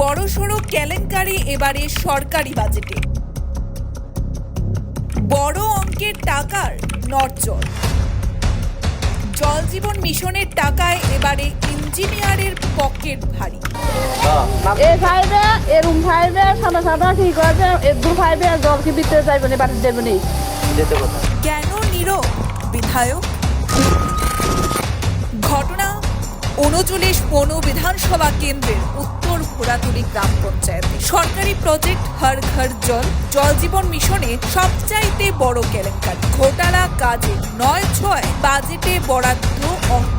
বড়সড় কেলেঙ্কারি এবারে সরকারি বাজেটে। বড় অঙ্কের টাকার নটচর জল জীবন মিশনের টাকায় এবারে ইঞ্জিনিয়ারের পকেট ভারী। সাদা সাদা ঠিক দু জল কি যাইবে না না? কেন নীরব বিধায়ক? ঘটনা উনচল্লিশ পৌন বিধানসভা কেন্দ্রের উত্তর ঘোড়াতুলি গ্রাম পঞ্চায়েত। সরকারি প্রজেক্ট হর ঘর জল জল জীবন মিশনে সবচাইতে বড় কেলেঙ্কার। ঘোটালা কাজে নয় ছয়, বাজেটে বরাদ্দ অর্থ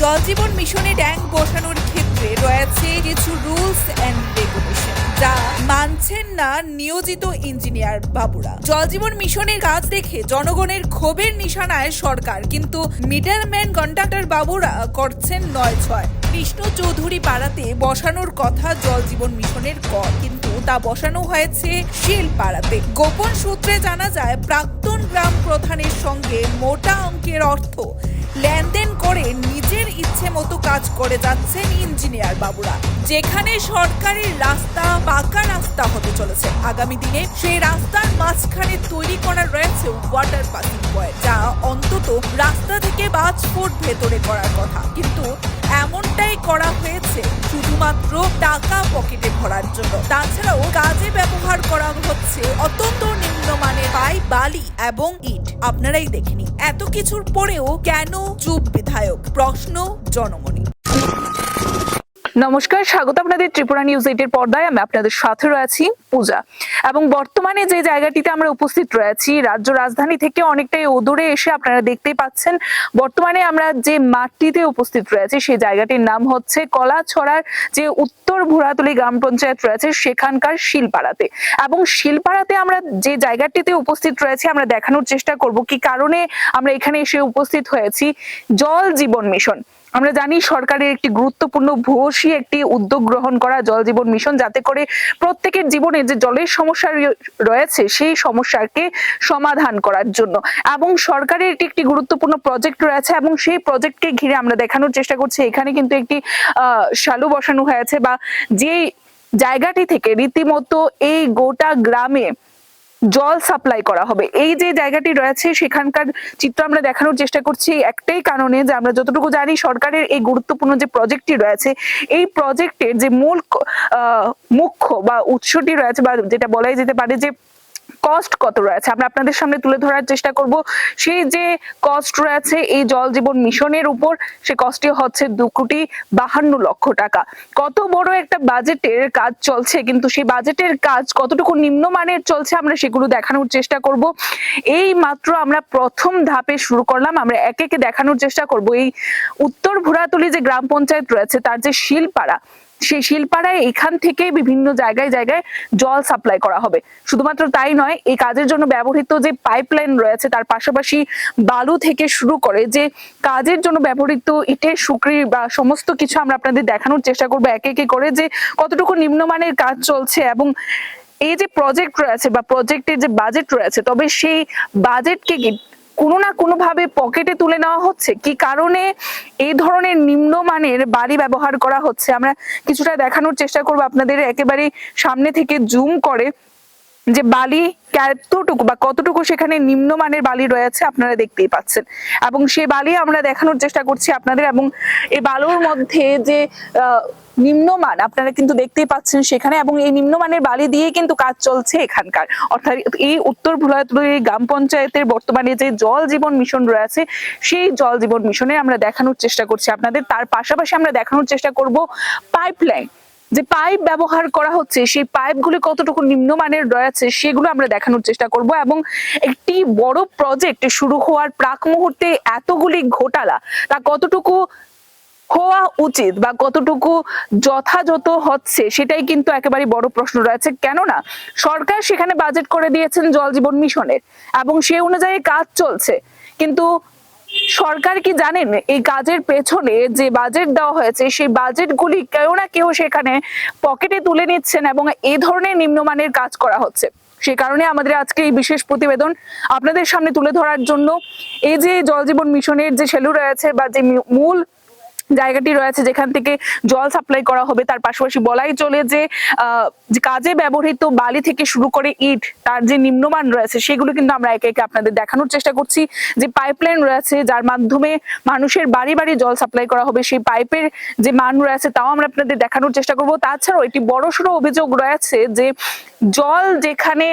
জল জীবন মিশনে ড্যাং বসানোর ক্ষেত্রে রয়েছে কিছু রুলস অ্যান্ড রেগুলেশন যা মানছেন না নিয়োজিত ইঞ্জিনিয়ার বাবুরা। জলজীবন মিশনের কাজ দেখে জনগণের ক্ষোভের নিশানায় সরকার, কিন্তু মিডলম্যান কন্ট্রাক্টর বাবুরা করছেন নয় ছয় কৃষ্ণ চৌধুরী পাড়াতে বসানোর কথা জল জীবন মিশনের কর কিন্তু তা বসানো হয়েছে শিল পাড়াতে। গোপন সূত্রে জানা যায়, প্রাক্তন গ্রাম প্রধানের সঙ্গে মোটা অঙ্কের অর্থ লেনদেন করে নিজের ইচ্ছে মতো কাজ করে যাচ্ছেন ইঞ্জিনিয়ার বাবুরা। যেখানে সরকারের রাস্তা পাকা রাস্তা হতে চলেছে। আগামী দিনে সেই রাস্তার মাঝখানে তৈরি করা রয়েছে ওয়াটার পাসিং পয়েন্ট যা অন্তত রাস্তা থেকে পাঁচ ফুট ভেতরে করার কথা। কিন্তু এমনটাই করা হয়েছে শুধুমাত্র টাকা পকেটে ভরার জন্য। তাছাড়াও কাজে ব্যবহার করা হচ্ছে অত্যন্ত নিম্নমানের পাই বালি এবং ইট। আপনারাই দেখেনি এত কিছুর পরেও কেন চুপ বিধায়ক? প্রশ্ন জনমনি। নমস্কার, স্বাগত আপনাদের ত্রিপুরা নিউজ এইটের পর্দায়। আমি আপনাদের সাথে রয়েছি পূজা। এবং বর্তমানে যে জায়গাটিতে আমরা উপস্থিত রয়েছি, রাজ্য রাজধানী থেকে অনেকটাই ওদূরে এসে আপনারা দেখতেই পাচ্ছেন, বর্তমানে আমরা যে মাঠটিতে উপস্থিত রয়েছি, সেই জায়গাটির নাম হচ্ছে কলাছড়ার যে উত্তর ভুরাতলি গ্রাম পঞ্চায়েত রয়েছে, সেখানকার শিলপাড়াতে। এবং শিলপাড়াতে আমরা যে জায়গাটিতে উপস্থিত রয়েছি, আমরা দেখানোর চেষ্টা করব কি কারণে আমরা এখানে এসে উপস্থিত হয়েছি। জল জীবন মিশন। আমরা জানি সরকারের একটি গুরুত্বপূর্ণ ভূয়সী একটি উদ্যোগ গ্রহণ করা জল জীবন মিশন, যাতে করে প্রত্যেকের জীবনে যে জলের সমস্যা রয়েছে, সেই সমস্যাকে সমাধান করার জন্য। এবং সরকারের একটি একটি গুরুত্বপূর্ণ প্রজেক্ট রয়েছে এবং সেই প্রজেক্টকে ঘিরে আমরা দেখানোর চেষ্টা করছি। এখানে কিন্তু একটি শালু বসানো হয়েছে বা যে জায়গাটি থেকে রীতিমতো এই গোটা গ্রামে জল সাপ্লাই করা হবে। এই যে জায়গাটি রয়েছে, সেখানকার চিত্র আমরা দেখানোর চেষ্টা করছি একটাই কারণে যে আমরা যতটুকু জানি সরকারের এই গুরুত্বপূর্ণ যে প্রজেক্টটি রয়েছে, এই প্রজেক্টের যে মূল মুখ্য বা উৎসটি রয়েছে বা যেটা বলাই যেতে পারে যে কস্ট কত রয়েছে? আমরা আপনাদের সামনে তুলে ধরার চেষ্টা করব। সেই যে কস্ট রয়েছে এই জল জীবন মিশনের উপর, সে কস্টটি হচ্ছে দু কোটি বাহান্ন লক্ষ টাকা। কত বড় একটা বাজেটের কাজ চলছে, কিন্তু সেই বাজেটের কাজ কতটুকু নিম্নমানের চলছে, আমরা সেগুলো দেখানোর চেষ্টা করব। এই মাত্র আমরা প্রথম ধাপে শুরু করলাম, আমরা একে একে দেখানোর চেষ্টা করব। এই উত্তর ভুরাতলি যে গ্রাম পঞ্চায়েত রয়েছে, তার যে শিলপাড়া সেই শিলপাড়ায় এখান থেকে বিভিন্ন জায়গায় জায়গায় জল সাপ্লাই করা হবে। শুধুমাত্র তাই নয়, এই কাজের জন্য ব্যবহৃত যে পাইপলাইন রয়েছে, তার পাশাপাশি বালু থেকে শুরু করে যে কাজের জন্য ব্যবহৃত ইটের সুকরি বা সমস্ত কিছু আমরা আপনাদের দেখানোর চেষ্টা করব একে একে করে যে কতটুকু নিম্নমানের কাজ চলছে এবং এই যে প্রজেক্ট রয়েছে বা প্রজেক্টের যে বাজেট রয়েছে, তবে সেই বাজেটকে কোনো না কোনোভাবে পকেটে তুলে নেওয়া হচ্ছে? কি কারণে এই ধরনের নিম্নমানের বাড়ি ব্যবহার করা হচ্ছে? আমরা কিছুটা দেখানোর চেষ্টা করব আপনাদের। একেবারে সামনে থেকে জুম করে। যে বালি কতটুকু বা কতটুকু সেখানে নিম্নমানের বালি রয়েছে আপনারা দেখতেই পাচ্ছেন। এবং সে বালি আমরা দেখানোর চেষ্টা করছি আপনাদের এবং এই বালুর মধ্যে যে নিম্নমান আপনারা কিন্তু দেখতেই পাচ্ছেন সেখানে এবং এই নিম্নমানের বালি দিয়ে কিন্তু কাজ চলছে এখানকার। অর্থাৎ এই উত্তর ভুলাতুলি গ্রাম পঞ্চায়েতের বর্তমানে যে জল জীবন মিশন রয়েছে, সেই জল জীবন মিশনে আমরা দেখানোর চেষ্টা করছি আপনাদের। তার পাশাপাশি আমরা দেখানোর চেষ্টা করব পাইপলাইন যে পাইপ ব্যবহার করা হচ্ছে, সেই পাইপগুলি কতটুকু নিম্নমানের রয়েছে সেগুলো আমরা দেখানোর চেষ্টা করব এবং একটি বড় প্রজেক্ট শুরু হওয়ার প্রাক মুহূর্তে এতগুলি ঘোটালা, তা কতটুকু হওয়া উচিত বা কতটুকু যথাযথ হচ্ছে সেটাই কিন্তু একেবারে বড় প্রশ্ন রয়েছে। কেননা সরকার সেখানে বাজেট করে দিয়েছেন জল জীবন মিশনের এবং সে অনুযায়ী কাজ চলছে। কিন্তু সরকার কি জানেন এই কাজের পেছনে যে বাজেট দেওয়া হয়েছে, সেই বাজেটগুলি কেউ না কেউ সেখানে পকেটে তুলে নিচ্ছেন এবং এ ধরনের নিম্নমানের কাজ করা হচ্ছে। সে কারণে আমাদের আজকে এই বিশেষ প্রতিবেদন আপনাদের সামনে তুলে ধরার জন্য এই যে জল জীবন মিশনের যে সেলু রয়েছে বা যে মূল জায়গাটি রয়েছে যেখান থেকে জল সাপ্লাই করা হবে। তার পাশাপাশি বলাই চলে যে কাজে ব্যবহৃত বালি থেকে শুরু করে ইট, তার যে নিম্নমান রয়েছে সেগুলো কিন্তু আমরা একে একে আপনাদের দেখানোর চেষ্টা করছি। যে পাইপলাইন রয়েছে যার মাধ্যমে মানুষের বাড়ি বাড়ি জল সাপ্লাই করা হবে, সেই পাইপের যে মান রয়েছে তাও আমরা আপনাদের দেখানোর চেষ্টা করব। তাছাড়াও একটি বড় সড়ো অভিযোগ রয়েছে যে জল যেখানে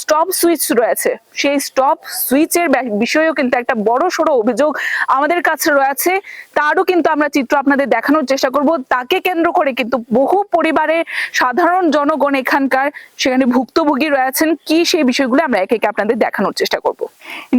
স্টপ সুইচ রয়েছে, সেই স্টপ সুইচের বিষয়েও কিন্তু একটা বড় সড়ো অভিযোগ আমাদের কাছে রয়েছে। তারও কিন্তু আমরা চিত্র আপনাদের দেখানোর চেষ্টা করব। তাকে কেন্দ্র করে কিন্তু বহু পরিবারের সাধারণ জনগণ এখানকার, সেখানে ভুক্তভোগী রয়েছেন, কি সেই বিষয়গুলো আমরা একে একে আপনাদের দেখানোর চেষ্টা করব।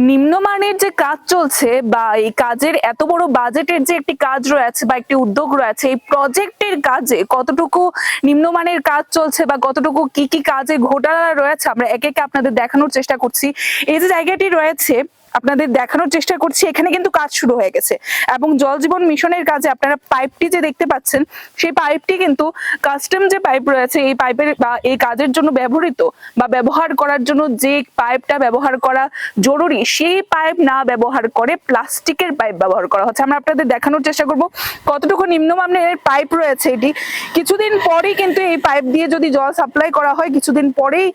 নিম্নমানের যে কাজ চলছে বা এই কাজের এত বড় বাজেটের যে একটি কাজ রয়েছে বা একটি উদ্যোগ রয়েছে, এই প্রজেক্টের কাজে কতটুকু নিম্নমানের কাজ চলছে বা কতটুকু কি কি কাজে ঘোটালা রয়েছে আমরা একে একে আপনাদের দেখানোর চেষ্টা করছি। এই যে জায়গাটি রয়েছে আপনাদের দেখানোর চেষ্টা করছি, এখানে কিন্তু কাজ শুরু হয়ে গেছে। এবং জল জীবন মিশনের কাজে আপনারা পাইপটি যে দেখতে পাচ্ছেন, সেই পাইপটি কিন্তু কাস্টম যে পাইপ রয়েছে, এই পাইপের বা এই কাজের জন্য ব্যবহৃত বা ব্যবহার করার জন্য যে পাইপটা ব্যবহার করা জরুরি, সেই পাইপ না ব্যবহার করে প্লাস্টিকের পাইপ ব্যবহার করা হচ্ছে। আমরা আপনাদের দেখানোর চেষ্টা করব কতটুকু নিম্নমানের পাইপ রয়েছে এটি। কিছুদিন পরেই কিন্তু এই পাইপ দিয়ে যদি জল সাপ্লাই করা হয়, কিছুদিন পরেই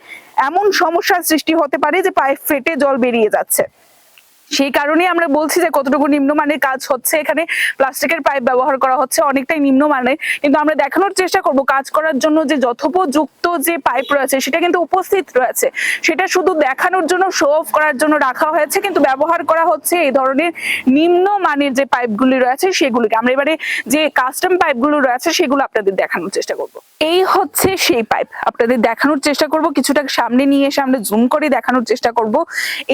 এমন সমস্যার সৃষ্টি হতে পারে যে পাইপ ফেটে জল বেরিয়ে যাচ্ছে। সেই কারণে আমরা বলছি যে কতটুকু নিম্নমানের কাজ হচ্ছে। এখানে প্লাস্টিকের পাইপ ব্যবহার করা হচ্ছে অনেকটাই নিম্নমানের। কিন্তু আমরা দেখানোর চেষ্টা করব কাজ করার জন্য যে যথোপযুক্ত যে পাইপ রয়েছে, সেটা কিন্তু উপস্থিত রয়েছে। সেটা শুধু দেখানোর জন্য শো অফ করার জন্য রাখা হয়েছে। কিন্তু ব্যবহার করা হচ্ছে এই ধরনের নিম্নমানের যে পাইপগুলি রয়েছে, সেগুলিকে। আমরা এবারে যে কাস্টম পাইপগুলো রয়েছে, সেগুলো আপনাদের দেখানোর চেষ্টা করব। এই হচ্ছে সেই পাইপ। আপনাদের দেখানোর চেষ্টা করব। কিছুটা সামনে নিয়ে এসে আমরা জুম করে দেখানোর চেষ্টা করব।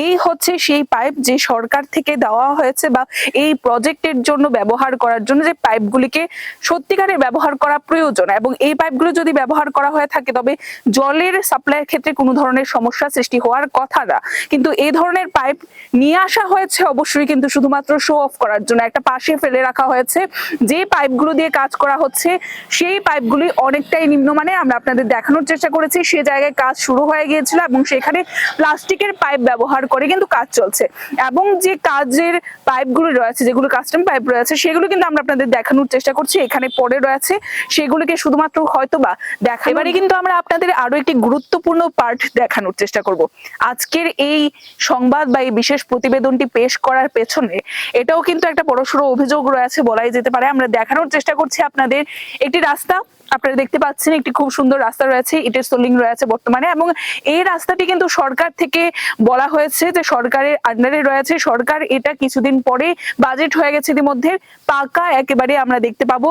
এই হচ্ছে সেই পাইপ যে সরকার থেকে দেওয়া হয়েছে বা এই প্রজেক্টের জন্য ব্যবহার করার জন্য যে পাইপগুলিকে সত্যিকারের ব্যবহার করা প্রয়োজন এবং এই পাইপগুলো যদি ব্যবহার করা হয়ে থাকে, তবে জলের সাপ্লাইয়ের ক্ষেত্রে কোনো ধরনের সমস্যা সৃষ্টি হওয়ার কথা না। কিন্তু এই ধরনের পাইপ নিয়ে আসা হয়েছে অবশ্যই কিন্তু শুধুমাত্র শো অফ করার জন্য। একটা পাশে ফেলে রাখা হয়েছে। যে পাইপগুলো দিয়ে কাজ করা হচ্ছে, সেই পাইপগুলি অনেকটাই নিম্নমানের আমরা আপনাদের দেখানোর চেষ্টা করেছি। সে জায়গায় কাজ শুরু হয়ে গিয়েছিল এবং সেখানে প্লাস্টিকের পাইপ ব্যবহার করে কিন্তু কাজ চলছে। এবং যে কাজের পাইপগুলো রয়েছে, যেগুলো কাস্টম পাইপ রয়েছে, সেগুলো কিন্তু আমরা আপনাদের দেখানোর চেষ্টা করছি। এখানে পরে রয়েছে। সেগুলোকে শুধুমাত্র হয়তো বা দেখা এবারে কিন্তু আমরা আপনাদের আরও একটি গুরুত্বপূর্ণ পার্ট দেখানোর চেষ্টা করব। আজকের এই সংবাদ বা এই বিশেষ প্রতিবেদনটি পেশ করার পেছনে এটাও কিন্তু একটা বড়সড় অভিযোগ রয়েছে বলাই যেতে পারে। আমরা দেখানোর চেষ্টা করছি আপনাদের একটি রাস্তা। আপনারা দেখতে পাচ্ছেন একটি খুব সুন্দর রাস্তা রয়েছে, ইটের সোলিং রয়েছে বর্তমানে এবং এই রাস্তাটি কিন্তু সরকার থেকে বলা হয়েছে যে সরকারের আন্ডারে রয়েছে সরকার এটা কিছুদিন পরে বাজেট হয়ে গেছে ইতিমধ্যে। পাকা একেবারে আমরা দেখতে পাবো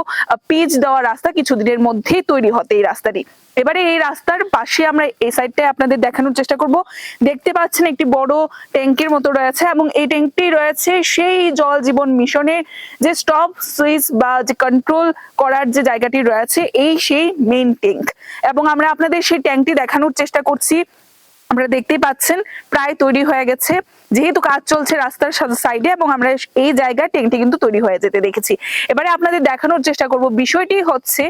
পিচ দেওয়া রাস্তা কিছুদিনের মধ্যেই তৈরি হতে এই রাস্তাটি। এবারে এই রাস্তার পাশে আমরা এই সাইডটায় আপনাদের দেখানোর চেষ্টা করব। দেখতে পাচ্ছেন একটি বড় ট্যাঙ্কের মতো রয়েছে এবং এই ট্যাঙ্কটি রয়েছে সেই জল জীবন মিশনের যে স্টপ সুইচ বা যে কন্ট্রোল করার যে জায়গাটি রয়েছে, এই সেই মেইন ট্যাঙ্ক এবং আমরা আপনাদের সেই ট্যাঙ্কটি দেখানোর চেষ্টা করছি। আমরা দেখতেই পাচ্ছেন, প্রায় তৈরি হয়ে গেছে। যেহেতু কাজ চলছে রাস্তার সাইডে এবং আমরা এই জায়গায় ট্যাঙ্কটি কিন্তু তৈরি হয়ে যেতে দেখেছি। এবারে আপনাদের দেখানোর চেষ্টা করব বিষয়টি হচ্ছে,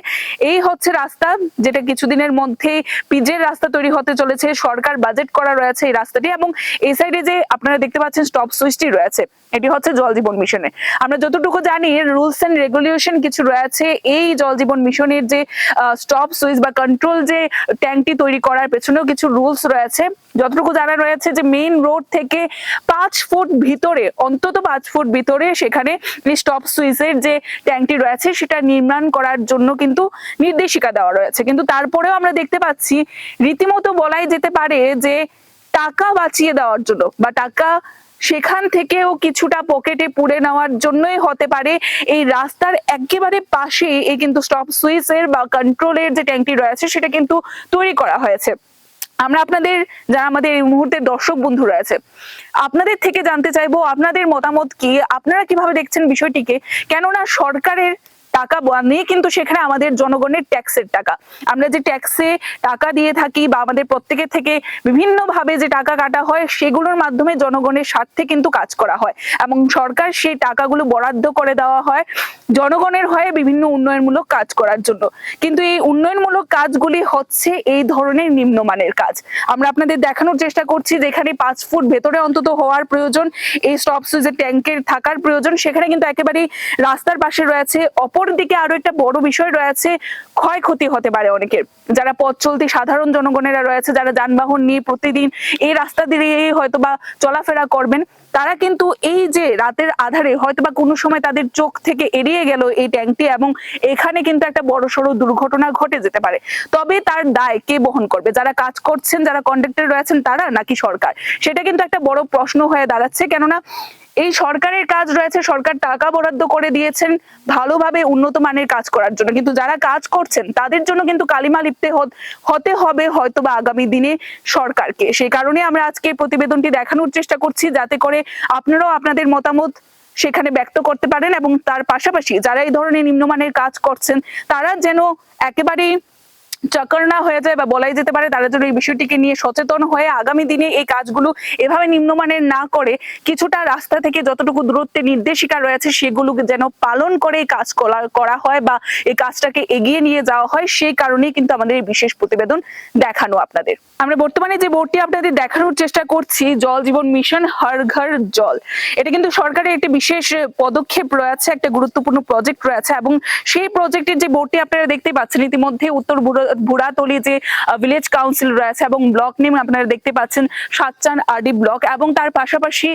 এই হচ্ছে রাস্তা যেটা কিছুদিনের মধ্যে পিজের রাস্তা তৈরি হতে চলেছে, সরকার বাজেট করা রয়েছে এই রাস্তাটি এবং এই সাইডে যে আপনারা দেখতে পাচ্ছেন স্টপ সুইচটি রয়েছে, এটি হচ্ছে জল জীবন মিশনে। আমরা যতটুকু জানি রুলস এন্ড রেগুলেশন কিছু রয়েছে, এই জল জীবন মিশনের যে স্টপ সুইচ বা কন্ট্রোল যে ট্যাঙ্কটি তৈরি করার পেছনেও কিছু রুলস রয়েছে। যতটুকু জানা রয়েছে যে মেইন রোড থেকে পাঁচ ফুট ভিতরে, অন্তত পাঁচ ফুট ভিতরে সেখানে স্টপ সুইচের যে ট্যাঙ্কটি রয়েছে সেটা নির্মাণ করার জন্য কিন্তু নির্দেশিকা দেওয়া রয়েছে। কিন্তু তারপরেও আমরা দেখতে পাচ্ছি, রীতিমতো বলাই যেতে পারে যে টাকা বাঁচিয়ে দেওয়ার জন্য বা টাকা সেখান থেকেও কিছুটা পকেটে পুড়ে নেওয়ার জন্যই হতে পারে এই রাস্তার একেবারে পাশে এই কিন্তু স্টপ সুইচের বা কন্ট্রোলের যে ট্যাঙ্কটি রয়েছে সেটা কিন্তু তৈরি করা হয়েছে। আমরা আপনাদের, যারা আমাদের এই মুহূর্তে দর্শক বন্ধুরা আছে, আপনাদের থেকে জানতে চাইব আপনাদের মতামত কি? আপনারা কীভাবে দেখছেন বিষয়টিকে? কেননা সরকারের টাকা নিয়ে কিন্তু সেখানে আমাদের জনগণের ট্যাক্সের টাকা। আমরা যে ট্যাক্সে টাকা দিয়ে থাকি বা আমাদের প্রত্যেকের থেকে বিভিন্ন ভাবে যে টাকা কাটা হয়, সেগুলোর মাধ্যমে জনগণের স্বার্থে কিন্তু কাজ করা হয়। এবং সরকার সেই টাকাগুলো বরাদ্দ করে দেওয়া হয় জনগণের হয়ে বিভিন্ন উন্নয়নমূলক কাজ করার জন্য। কিন্তু এই উন্নয়নমূলক কাজগুলি হচ্ছে এই ধরনের নিম্নমানের কাজ। আমরা আপনাদের দেখানোর চেষ্টা করছি যেখানে পাঁচ ফুট ভেতরে অন্তত হওয়ার প্রয়োজন, এই স্টপ সুইচের ট্যাঙ্কের থাকার প্রয়োজন, সেখানে কিন্তু একেবারেই রাস্তার পাশে রয়েছে, অপর দিকে আরও একটা বড় বিষয় রয়েছে, ক্ষয়ক্ষতি হতে পারে অনেকের। যারা পথ চলতি সাধারণ জনগণেরা রয়েছে, যারা যানবাহন নিয়ে প্রতিদিন এই রাস্তা দিয়ে হয়তো বা চলাফেরা করবেন, তারা কিন্তু এই যে রাতের আধারে হয়তো বা কোনো সময় তাদের চোখ থেকে এড়িয়ে গেল এই ট্যাঙ্কটি এবং এখানে কিন্তু একটা বড় সড়ো দুর্ঘটনা ঘটে যেতে পারে। তবে তার দায় কে বহন করবে? যারা কাজ করছেন, যারা কন্ডাক্টর রয়েছেন, তারা নাকি সরকার? সেটা কিন্তু একটা বড় প্রশ্ন হয়ে দাঁড়াচ্ছে। কেননা এই সরকারের কাজ রয়েছে, সরকার টাকা বরাদ্দ করে দিয়েছেন ভালোভাবে উন্নত মানের কাজ করার জন্য। কিন্তু যারা কাজ করছেন, তাদের জন্য কিন্তু কালিমা লিপতে হতে হবে হয়তো বা আগামী দিনে সরকারকে। সেই কারণে আমরা আজকে প্রতিবেদনটি দেখানোর চেষ্টা করছি, যাতে করে আপনারাও আপনাদের মতামত সেখানে ব্যক্ত করতে পারেন এবং তার পাশাপাশি যারা এই ধরনের নিম্নমানের কাজ করছেন, তারা যেন একেবারেই চক্কর না হয়ে যায় বা বলাই যেতে পারে, তারা যেন এই বিষয়টিকে নিয়ে সচেতন হয়ে আগামী দিনে এই কাজগুলো এভাবে নিম্নমানের না করে, কিছুটা রাস্তা থেকে যতটুকু দূরত্বে নির্দেশিকা রয়েছে সেগুলোকে যেন পালন করে এই কাজ করা- হয় বা এই কাজটাকে এগিয়ে নিয়ে যাওয়া হয়, সেই কারণেই কিন্তু আমাদের এই বিশেষ প্রতিবেদন দেখানো আপনাদের। আমরা বর্তমানে যে বোর্ডটি আপনাদের দেখানোর চেষ্টা করছি, জল জীবন মিশন হর ঘর জল, এটা কিন্তু সরকারের একটি বিশেষ পদক্ষেপ রয়েছে, একটা গুরুত্বপূর্ণ প্রজেক্ট রয়েছে এবং সেই প্রজেক্টের যে বোর্ডটি আপনারা দেখতে পাচ্ছেন, ইতিমধ্যে উত্তর বুড়াতলি যে ভিলেজ কাউন্সিল রয়েছে এবং ব্লক নেম আপনারা দেখতে পাচ্ছেন, সাতচান আরডি ব্লক এবং তার পাশাপাশি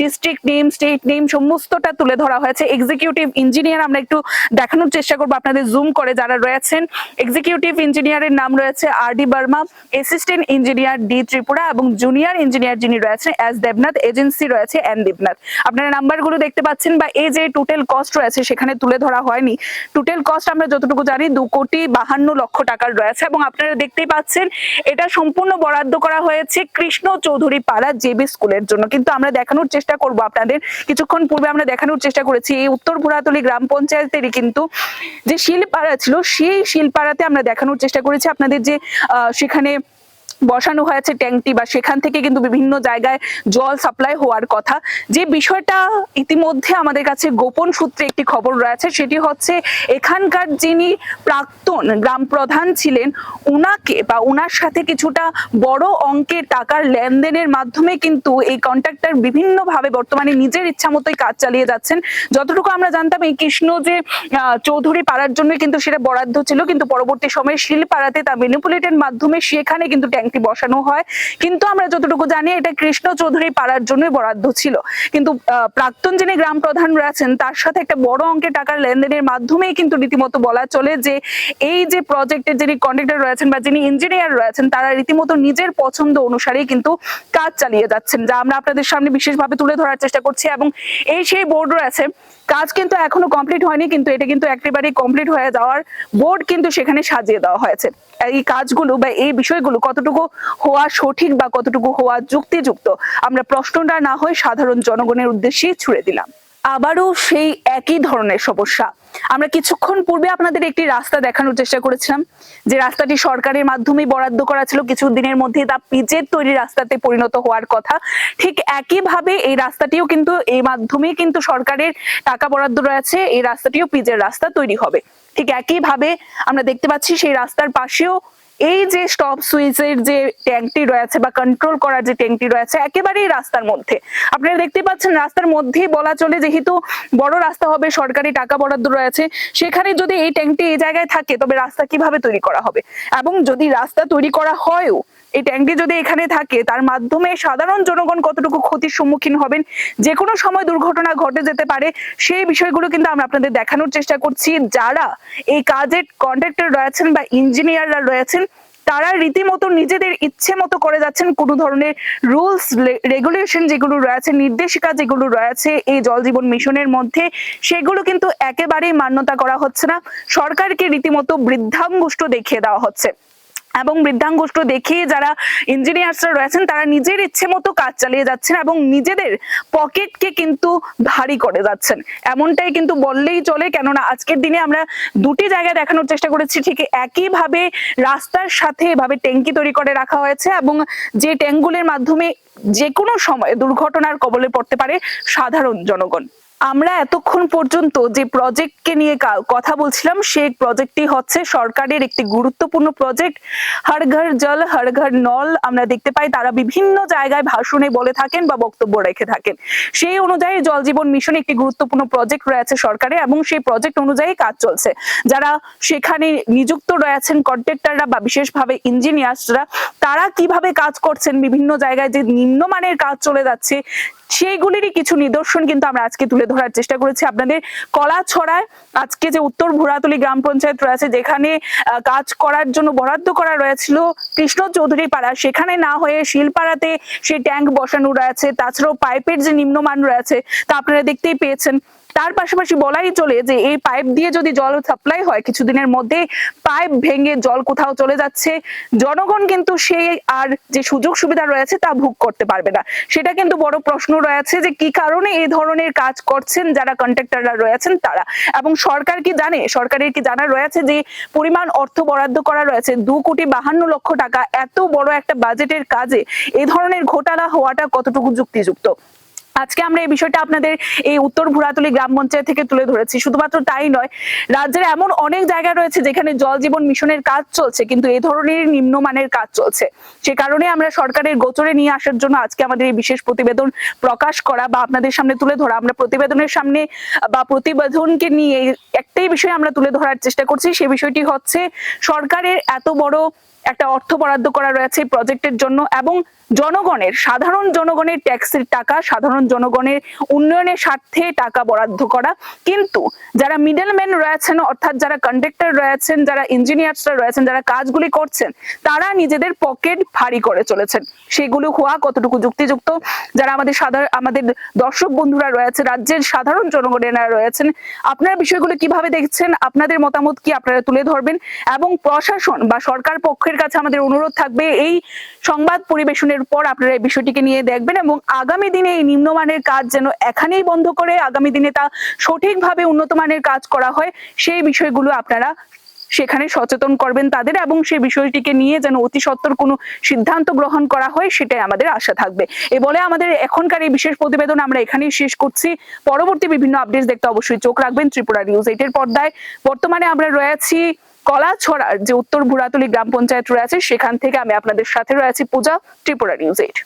ডিস্ট্রিক্ট নেম স্টেট নেম সমস্তটা তুলে ধরা হয়েছে। এক্সিকিউটিভ ইঞ্জিনিয়ার আমরা একটু দেখানোর চেষ্টা করব আপনাদের জুম করে যারা রয়েছেন। এক্সিকিউটিভ ইঞ্জিনিয়ারের নাম রয়েছে R D Barma assistant engineer D Tripura এবং জুনিয়র ইঞ্জিনিয়ার যিনি রয়েছেন এস দেবনাথ এজেন্সি রয়েছে এন দেবনাথ। আপনারা নাম্বারগুলো দেখতে পাচ্ছেন বা এই যে টোটাল কস্ট রয়েছে সেখানে তুলে ধরা হয়নি। টোটাল কস্ট আমরা যতটুকু জানি, দু কোটি বাহান্ন লক্ষ টাকার রয়েছে এবং আপনারা দেখতেই পাচ্ছেন, এটা সম্পূর্ণ বরাদ্দ করা হয়েছে কৃষ্ণ চৌধুরী পাড়া জেবি স্কুলের জন্য। কিন্তু আমরা দেখানোর চেষ্টা করব আপনাদের। কিছুক্ষণ পূর্বে আমরা দেখানোর চেষ্টা করেছি, এই উত্তর ভুরাতলি গ্রাম পঞ্চায়েতেরই কিন্তু যে শিলপাড়া ছিল, সেই শিলপাড়াতে আমরা দেখানোর চেষ্টা করেছি। আপনাদের যে সেখানে বসানো হয়েছে ট্যাঙ্কটি বা সেখান থেকে কিন্তু বিভিন্ন জায়গায় জল সাপ্লাই হওয়ার কথা। যে বিষয়টা ইতিমধ্যে আমাদের কাছে গোপন সূত্রে একটি খবর রয়েছে, সেটি হচ্ছে এখানকার যিনি প্রাক্তন গ্রাম প্রধান ছিলেন, উনাকে বা উনার সাথে কিছুটা বড় অঙ্কের টাকার লেনদেনের মাধ্যমে কিন্তু এই কন্ট্রাক্টর বিভিন্নভাবে বর্তমানে নিজের ইচ্ছা মতোই কাজ চালিয়ে যাচ্ছেন। যতটুকু আমরা জানতাম, এই কৃষ্ণ যে চৌধুরী পাড়ার জন্য কিন্তু সেটা বরাদ্দ ছিল, কিন্তু পরবর্তী সময়ে শিল পাড়াতে তা ম্যানিপুলেটের মাধ্যমে সেখানে কিন্তু ট্যাঙ্কটি বসানো হয়। কিন্তু আমরা যতটুকু জানি, এটা কৃষ্ণ চৌধুরী পাড়ার জন্যই বরাদ্দ ছিল। কিন্তু প্রাক্তন যিনি গ্রাম প্রধান রয়েছেন তার সাথে একটা বড় অঙ্কের টাকার লেনদেনের মাধ্যমেই কিন্তু রীতিমতো বলা চলে যে, এই যে প্রজেক্টের যিনি কন্ট্রাক্টর রয়েছেন বা যিনি ইঞ্জিনিয়ার রয়েছেন, তারা রীতিমতো নিজের পছন্দ অনুসারেই কিন্তু কাজ চালিয়ে যাচ্ছেন, যা আমরা আপনাদের সামনে বিশেষভাবে তুলে ধরার চেষ্টা করছি। এবং এই সেই বোর্ড রয়েছে, কাজ কিন্তু এখনও কমপ্লিট হয়নি, কিন্তু এটা কিন্তু একেবারেই কমপ্লিট হয়ে যাওয়ার বোর্ড কিন্তু সেখানে সাজিয়ে দেওয়া হয়েছে। এই কাজগুলো বা এই বিষয়গুলো কতটুকু হওয়া সঠিক বা কতটুকু হওয়া যুক্তিযুক্ত, আমরা প্রশ্নটা না হয়ে সাধারণ জনগণের উদ্দেশ্যেই ছুড়ে দিলাম। আবারও সেই একই ধরনের সমস্যা। আমরা কিছুক্ষণ পূর্বে আপনাদের একটি রাস্তা দেখানোর চেষ্টা করেছিলাম, যে রাস্তাটি সরকারের মাধ্যমে বরাদ্দ করা ছিল, কিছু দিনের মধ্যে তা পিচের তৈরি রাস্তাতে পরিণত হওয়ার কথা। ঠিক একইভাবে এই রাস্তাটিও কিন্তু, এই মাধ্যমেই কিন্তু সরকারের টাকা বরাদ্দ রয়েছে, এই রাস্তাটিও পিচের রাস্তা তৈরি হবে। ঠিক একইভাবে আমরা দেখতে পাচ্ছি সেই রাস্তার পাশেও এই যে স্টপ সুইচের যে ট্যাঙ্কটি রয়েছে বা কন্ট্রোল করার যে ট্যাঙ্কটি রয়েছে, একেবারেই রাস্তার মধ্যে। আপনারা দেখতে পাচ্ছেন রাস্তার মধ্যেই বলা চলে যেহেতু বড় রাস্তা হবে, সরকারি টাকা বরাদ্দ রয়েছে, সেখানে যদি এই ট্যাঙ্কটি এই জায়গায় থাকে, তবে রাস্তা কীভাবে তৈরি করা হবে? এবং যদি রাস্তা তৈরি করা হয়ও এই ট্যাঙ্কটি যদি এখানে থাকে, তার মাধ্যমে সাধারণ জনগণ কতটুকু ক্ষতির সম্মুখীন হবেন যে কোনো সময় দুর্ঘটনা ঘটে যেতে পারে, সেই বিষয়গুলো কিন্তু আমরা আপনাদের দেখানোর চেষ্টা করছি। যারা এই কাজের কন্ট্রাক্টর রয়েছেন বা ইঞ্জিনিয়াররা রয়েছেন, তারা রীতিমতো নিজেদের ইচ্ছে মতো করে যাচ্ছেন। কোনো ধরনের রুলস রেগুলেশন যেগুলো রয়েছে, নির্দেশিকা যেগুলো রয়েছে এই জল জীবন মিশনের মধ্যে, সেগুলো কিন্তু একেবারেই মান্যতা করা হচ্ছে না। সরকারকে রীতিমতো বৃদ্ধাঙ্গুষ্ট দেখিয়ে দেওয়া হচ্ছে। এবং বৃদ্ধাঙ্গুষ্ঠ দেখে যারা ইঞ্জিনিয়ার্সরা রয়েছেন, তারা নিজের ইচ্ছে মতো কাজ চালিয়ে যাচ্ছেন এবং নিজেদের পকেটকে কিন্তু ভারী করে যাচ্ছেন। এমনটাই কিন্তু বললেই চলে, কেননা আজকের দিনে আমরা দুটি জায়গায় দেখানোর চেষ্টা করেছি, ঠিক একইভাবে রাস্তার সাথে এভাবে ট্যাঙ্কি তৈরি করে রাখা হয়েছে এবং যে ট্যাঙ্কগুলির মাধ্যমে যে কোনো সময় দুর্ঘটনার কবলে পড়তে পারে সাধারণ জনগণ। আমরা এতক্ষণ পর্যন্ত যে প্রজেক্টকে নিয়ে কথা বলছিলাম, সেই প্রজেক্টটি হচ্ছে সরকারের একটি গুরুত্বপূর্ণ প্রজেক্ট হর ঘর জল, হর ঘর নল। আমরা দেখতে পাই তারা বিভিন্ন জায়গায় ভাষণে বলে থাকেন বা বক্তব্য রেখে থাকেন। সেই অনুযায়ী জল জীবন মিশন একটি গুরুত্বপূর্ণ প্রজেক্ট রয়েছে সরকারে এবং সেই প্রজেক্ট অনুযায়ী কাজ চলছে। যারা সেখানে নিযুক্ত রয়েছেন কন্ট্রাক্টররা বা বিশেষভাবে ইঞ্জিনিয়ার্সরা তারা কীভাবে কাজ করছেন? বিভিন্ন জায়গায় যে নিম্নমানের কাজ চলে যাচ্ছে সেইগুলিরই কিছু নিদর্শন কিন্তু আমরা আজকে তুলে ধরার চেষ্টা করেছি। আপনাদের কলা ছড়ায় আজকে যে উত্তর ভুরাতলি গ্রাম পঞ্চায়েত রয়েছে, যেখানে কাজ করার জন্য বরাদ্দ করা রয়েছিল কৃষ্ণ চৌধুরী পাড়া, সেখানে না হয়ে শিলপাড়াতে সেই ট্যাঙ্ক বসানো রয়েছে, তাছাড়াও পাইপের যে নিম্নমান রয়েছে, তা আপনারা দেখতেই পেয়েছেন। তার পাশাপাশি বলাই চলে যে এই পাইপ দিয়ে যদি জল সাপ্লাই হয়, কিছুদিনের মধ্যে পাইপ ভেঙে জল কোথাও চলে যাচ্ছে। জনগণ কিন্তু সেই আর যে সুযোগ সুবিধা রয়েছে তা ভোগ করতে পারবে না। সেটা কিন্তু বড় প্রশ্ন রয়েছে যে কি কারণে এই ধরনের কাজ করছেন যারা কন্ট্রাক্টররা রয়েছেন তারা? এবং সরকার কি জানে? সরকারের কি জানা রয়েছে যে পরিমাণ অর্থ বরাদ্দ করা রয়েছে? দু কোটি বাহান্ন লক্ষ টাকা, এত বড় একটা বাজেটের কাজে এই ধরনের ঘোটালা হওয়াটা কতটুকু যুক্তিযুক্ত? আজকে আমরা এই বিষয়টা আপনাদের এই উত্তর ভুরাতলি গ্রাম পঞ্চায়েত থেকে তুলে ধরেছি। শুধুমাত্র তাই নয়, রাজ্যের এমন অনেক জায়গা রয়েছে যেখানে জল জীবন মিশনের কাজ চলছে, কিন্তু এই ধরনের নিম্নমানের কাজ চলছে। সে কারণে আমরা সরকারের গোচরে নিয়ে আসার জন্য আজকে আমাদের এই বিশেষ প্রতিবেদন প্রকাশ করা বা আপনাদের সামনে তুলে ধরা, আমরা প্রতিবেদনের সামনে বা প্রতিবেদনকে নিয়ে একটাই বিষয় আমরা তুলে ধরার চেষ্টা করছি সেই বিষয়টি হচ্ছে সরকারের এত বড় একটা অর্থ বরাদ্দ করা রয়েছে এই প্রজেক্টের জন্য এবং জনগণের, সাধারণ জনগণের ট্যাক্সের টাকা, সাধারণ জনগণের উন্নয়নের স্বার্থে টাকা বরাদ্দ করা। কিন্তু যারা মিডলম্যান রয়েছেন, অর্থাৎ যারা কন্ডাক্টর রয়েছেন, যারা ইঞ্জিনিয়ার্সরা রয়েছেন, যারা কাজগুলি করছেন, তারা নিজেদের পকেট ভারী করে চলেছেন। সেগুলো হওয়া কতটুকু যুক্তিযুক্ত? যারা আমাদের সাধারণ আমাদের দর্শক বন্ধুরা রয়েছে, রাজ্যের সাধারণ জনগণেরা রয়েছেন, আপনারা বিষয়গুলো কীভাবে দেখছেন? আপনাদের মতামত কি আপনারা তুলে ধরবেন? এবং প্রশাসন বা সরকার পক্ষের কাছে আমাদের অনুরোধ থাকবে, এই সংবাদ পরিবেশনের পর আপনারা এই বিষয়টিকে নিয়ে দেখবেন এবং আগামী দিনে এই নিম্নমানের কাজ যেন এখানেই বন্ধ করে আগামী দিনে তা সঠিকভাবে উন্নত মানের কাজ করা হয়, সেই বিষয়গুলো আপনারা সেখানে সচেতন করবেন তাদের এবং সেই বিষয়টিকে নিয়ে যেন অতি সত্বর কোনো সিদ্ধান্ত গ্রহণ করা হয়, সেটাই আমাদের আশা থাকবে। এ বলে আমাদের এখনকার এই বিশেষ প্রতিবেদন আমরা এখানেই শেষ করছি। পরবর্তী বিভিন্ন আপডেট দেখতে অবশ্যই চোখ রাখবেন ত্রিপুরা নিউজ এইটের পর্দায়। বর্তমানে আমরা রয়েছি কলাছড়ার যে উত্তর ভুরাতলি গ্রাম পঞ্চায়েত রয়েছে, সেখান থেকে আমি আপনাদের সাথে রয়েছি। Puja, Tripura news eight.